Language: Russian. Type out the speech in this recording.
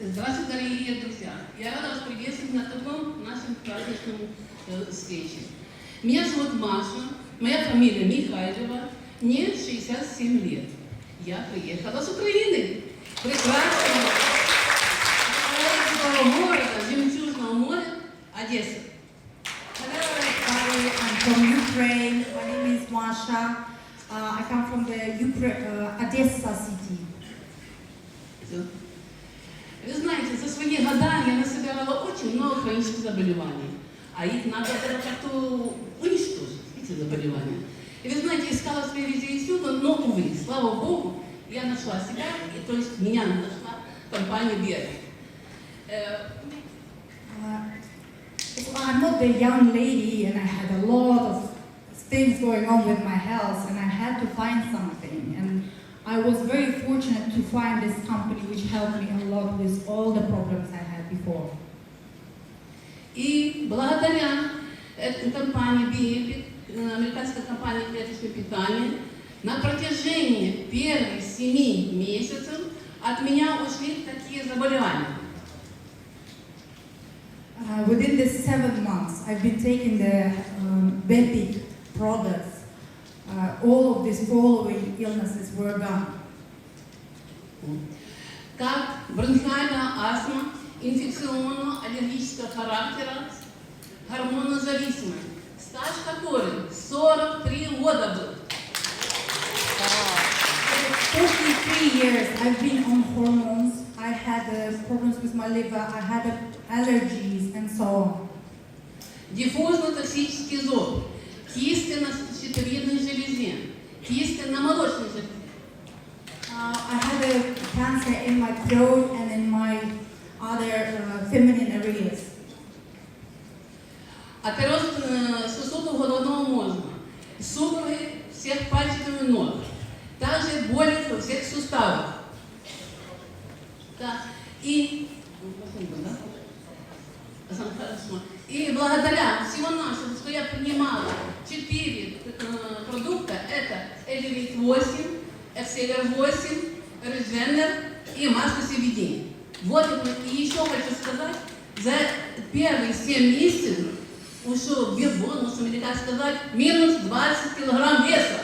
Здравствуйте, дорогие друзья! Я рада вас приветствовать на таком нашем праздничном э, встрече. Меня зовут Маша, моя фамилия Михайлова, мне 67 лет. Я приехала с Украины. Прекрасного, города, жемчужного моря, Одесса. Hello everybody, I'm from Ukraine. My name is Masha. Uh, I come from the Ukra- uh, Odessa city. Всё. очень много хронических заболеваний. А их надо было как-то уничтожить, эти заболевания. И вы знаете, искала свои везде и всюду, но, увы, слава Богу, я нашла себя, и то есть меня нашла компания Бера. Э, Uh, so I'm not the young lady and I had a lot of things going on with my health and I had to find something. And I was very fortunate to find this company which helped me a lot with all the problems I had before. И благодаря компании BIEPIC, э, американской компании клеточного питания, на протяжении первых семи месяцев от меня ушли такие заболевания. Uh, within the seven months, I've been taking the um, Bepic products. Uh, all of these following illnesses were gone. как бронхиальная астма инфекционно-аллергического характера, гормонозависимая, стаж которой 43 года был. For 43 years, I've been on hormones. I had uh, problems with my liver. I had uh, allergies and so on. Диффузно-токсический зоб, кисты на щитовидной железе, кисты на молочной железе. Uh, I had a cancer in my throat other uh, feminine areas. Атероз сосудов головного мозга, судороги всех пальчиков и ног, также боли во всех суставах. Да. И, благодаря всего нашего, что я принимала четыре э, продукта, это Элевит 8, Экселер 8, Редженер и маска CBD. Вот. И еще хочу сказать, за первые 7 месяцев ушел в вес бонус, или как сказать, минус 20 килограмм веса.